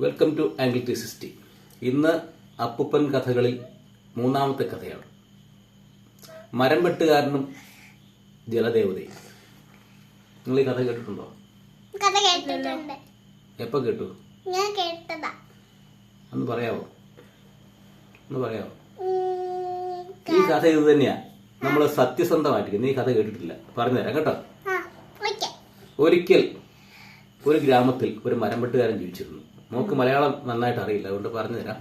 Welcome to angle three sixty ഇന്ന് അപ്പുപ്പൻ കഥകളിൽ മൂന്നാമത്തെ കഥയാണ്. മരം വെട്ടുകാരനും ജലദേവതയും. നിങ്ങൾ ഈ കഥ കേട്ടിട്ടുണ്ടോ? കഥ കേട്ടിട്ടുണ്ട്. എപ്പോ കേട്ടു? ഞാൻ കേട്ടതാ. ഒന്ന് പറയാവോ? ഒന്ന് പറയാവോ? ഈ കഥ ഇത് തന്നെയാ. നമ്മൾ സത്യസന്ധമായിരിക്കുന്നു ഈ കഥ കേട്ടിട്ടില്ല. പറഞ്ഞുതരാം കേട്ടോ. ഒരിക്കൽ ഒരു ഗ്രാമത്തിൽ ഒരു മരം വെട്ടുകാരൻ ജീവിച്ചിരുന്നു. നമുക്ക് മലയാളം നന്നായിട്ട് അറിയില്ല അതുകൊണ്ട് പറഞ്ഞു തരാം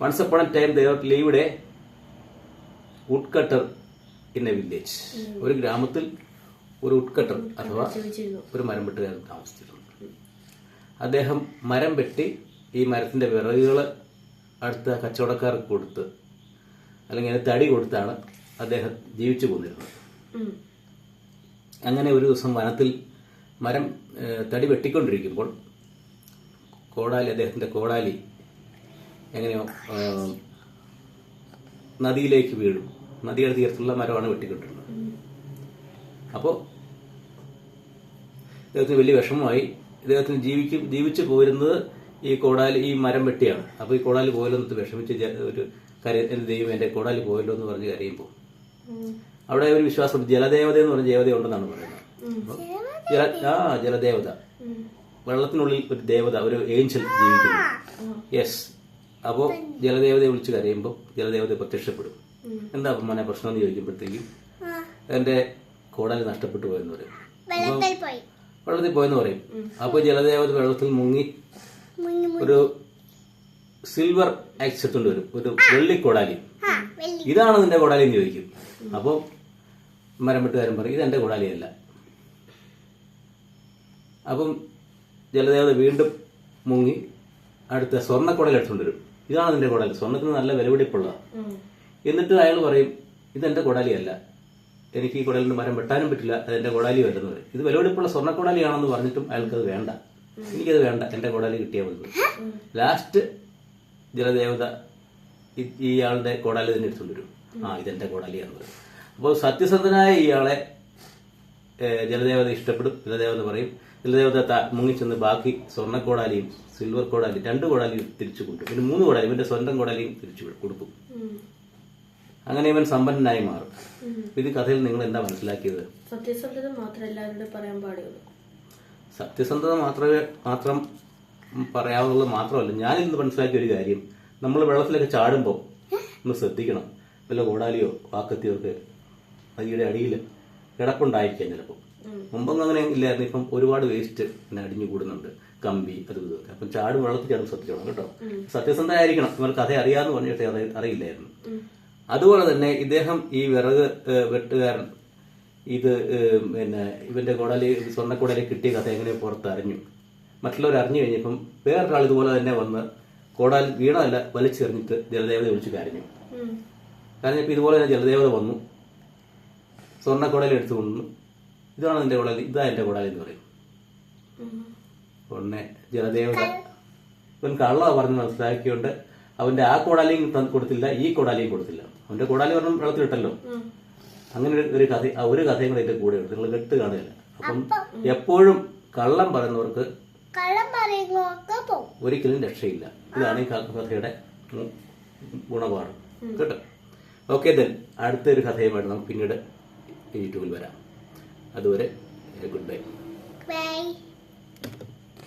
once upon a time there lived a wood cutter in a village ഒരു ഗ്രാമത്തിൽ ഒരു വുഡ് കട്ടർ അഥവാ ഒരു മരം വെട്ടുകാരൻ താമസിച്ചിട്ടുണ്ട് അദ്ദേഹം മരം വെട്ടി ഈ മരത്തിന്റെ വിറകുകൾ അടുത്ത കച്ചവടക്കാർക്ക് കൊടുത്ത് അല്ലെങ്കിൽ അതിന് തടി കൊടുത്താണ് അദ്ദേഹം ജീവിച്ചു പോന്നിരുന്നത്. അങ്ങനെ ഒരു ദിവസം വനത്തിൽ മരം തടി വെട്ടിക്കൊണ്ടിരിക്കുമ്പോൾ കോടാലി അദ്ദേഹത്തിന്റെ കോടാലി എങ്ങനെയോ നദിയിലേക്ക് വീഴും. നദിയുടെ തീരത്തുള്ള മരമാണ് വെട്ടിക്കിട്ടുന്നത്. അപ്പോൾ ഇദ്ദേഹത്തിന് വലിയ വിഷമമായി. ഇദ്ദേഹത്തിന് ജീവിക്കും ജീവിച്ചു പോരുന്നത് ഈ കോടാലി ഈ മരം വെട്ടിയാണ്. അപ്പോൾ ഈ കോടാലി പോയല്ലോ വിഷമിച്ച് ഒരു കര എന്റെ ദൈവം എന്റെ കോടാലി പോയല്ലോ എന്ന് പറഞ്ഞ് കരയുമ്പോൾ. അവിടെ ഒരു വിശ്വാസം ജലദേവത എന്ന് പറഞ്ഞ ദേവത ഉണ്ടെന്നാണ് പറയുന്നത് ആ ജലദേവത. വെള്ളത്തിനുള്ളിൽ ഒരു ദേവത ഒരു ഏഞ്ചൽ ജീവിക്കുന്നു. യെസ് അപ്പോൾ ജലദേവതയെ വിളിച്ച് കരയുമ്പോൾ ജലദേവത പ്രത്യക്ഷപ്പെടും. എന്താ മോനെ പ്രശ്നം എന്ന് ചോദിക്കുമ്പോഴത്തേക്കും എന്റെ എന്റെ കോടാലി നഷ്ടപ്പെട്ടു പോയെന്ന് പറയും. വെള്ളത്തിൽ പോയി. വെള്ളത്തിൽ പോയെന്ന് പറയും. അപ്പോൾ ജലദേവത വെള്ളത്തിൽ മുങ്ങി. ഒരു സിൽവർ എടുത്തുകൊണ്ട് വരും ഒരു വെള്ളി കോടാലി. ഇതാണ് നിന്റെ കോടാലി എന്ന് ചോദിക്കും. അപ്പോൾ മരം വെട്ടുകാരൻ പറയും ഇതെന്റെ കോടാലിയല്ല അപ്പം ജലദേവത വീണ്ടും മുങ്ങി അടുത്ത സ്വർണക്കുടൽ എടുത്തുകൊണ്ട് വരും. ഇതാണ് നിന്റെ കുടൽ സ്വർണത്തിന് നല്ല വിലപിടിപ്പുള്ള. എന്നിട്ട് അയാൾ പറയും ഇതെന്റെ കുടലിയല്ല. എനിക്ക് ഈ കുടലിന് മരം വെട്ടാനും പറ്റില്ല. അതെന്റെ കുടാലി വരുന്നത് ഇത് വിലപിടിപ്പുള്ള സ്വർണക്കുടാലിയാണെന്ന് പറഞ്ഞിട്ടും അയാൾക്കത് വേണ്ട. എനിക്കത് വേണ്ട. എന്റെ കോടാലി കിട്ടിയാൽ മതി. ലാസ്റ്റ് ജലദേവത ഇയാളുടെ കോടാലി തന്നെ എടുത്തുകൊണ്ട് വരും. ആ ഇതെന്റെ കോടാലിയാന്ന് പറയും. അപ്പോൾ സത്യസന്ധനായ ഇയാളെ ജലദേവത ഇഷ്ടപ്പെടും. ജലദേവത പറയും ജലദേവത ത- മുങ്ങിച്ചെന്ന് ബാക്കി സ്വർണ കോടാലിയും സിൽവർ കോടാലിയും രണ്ട് കോടാലിയും തിരിച്ചു കൊടുക്കും പിന്നെ മൂന്ന് കോടാലി ഇവന്റെ സ്വന്തം കോടാലിയും തിരിച്ചു കൊടുക്കും. അങ്ങനെ ഇവൻ സമ്പന്നനായി മാറും. ഇത് കഥയിൽ നിങ്ങൾ എന്താ മനസ്സിലാക്കിയത്? സത്യസന്ധത മാത്രം എല്ലാവരോടും പറയാൻ പാടുള്ളൂ. സത്യസന്ധത മാത്രമേ മാത്രം പറയാവുന്നത് മാത്രമല്ല ഞാനിന്ന് മനസ്സിലാക്കിയ ഒരു കാര്യം. നമ്മൾ വെള്ളത്തിലൊക്കെ ചാടുമ്പോൾ ഒന്ന് ശ്രദ്ധിക്കണം. വല്ല കോടാലിയോ വാക്കത്തിയോ ഒക്കെ നദിയുടെ അടിയിൽ കിടപ്പുണ്ടായിരിക്കാം ചിലപ്പോൾ. മുമ്പൊന്നും അങ്ങനെ ഇല്ലായിരുന്നു. ഇപ്പം ഒരുപാട് വേസ്റ്റ് പിന്നെ അടിഞ്ഞു കൂടുന്നുണ്ട്. കമ്പി അത് ഇതൊക്കെ അപ്പം ചാട് വെള്ളത്തിൽ ചാടും സത്യമാണ് കേട്ടോ. സത്യസന്ധമായിരിക്കണം ഇവർ കഥ അറിയാന്ന് പറഞ്ഞിട്ട് അറി- അറിയില്ലായിരുന്നു. അതുപോലെ തന്നെ ഇദ്ദേഹം ഈ വിറക് വെട്ടുകാരൻ ഇത് പിന്നെ ഇവന്റെ കോടാലി സ്വർണക്കോടാലി കിട്ടിയ കഥ എങ്ങനെ പുറത്ത് അറിഞ്ഞു മറ്റുള്ളവർ അറിഞ്ഞു കഴിഞ്ഞപ്പം വേറൊരാൾ ഇതുപോലെ തന്നെ വന്ന് കോടാലി വീണതല്ല വലിച്ചെറിഞ്ഞിട്ട് ജലദേവത വിളിച്ച് കരഞ്ഞു. കരഞ്ഞപ്പോൾ ഇതുപോലെ തന്നെ ജലദേവത വന്നു. സ്വർണക്കുടലെടുത്തു കൊണ്ടു ഇതാണ് എന്റെ കോടാലി ഇതാ എന്റെ കോടാലി എന്ന് പറയും. ഉടനെ ജലദേവത. ഇവൻ കള്ള പറഞ്ഞ് മനസ്സിലാക്കിയോണ്ട് അവന്റെ ആ കോടാലിയും കൊടുത്തില്ല ഈ കോടാലിയും കൊടുത്തില്ല. അവന്റെ കോടാലി പറഞ്ഞ വെള്ളത്തിലിട്ടല്ലോ. അങ്ങനെ ഒരു- കഥ ആ ഒരു കഥയും കൂടെ എന്റെ കൂടെ ഉണ്ട്. നിങ്ങൾ കെട്ട് കാണുകയില്ല. അപ്പം എപ്പോഴും കള്ളം പറയുന്നവർക്ക് ഒരിക്കലും രക്ഷയില്ല. ഇതാണ് ഈ കഥയുടെ ഗുണപാഠം. കേട്ടോ? Okay then. അടുത്തൊരു കഥയുമായിട്ട് നമുക്ക് പിന്നീട് യൂട്യൂബിൽ വരാം. അതുവരെ ഗുഡ് ബൈ. ബൈ.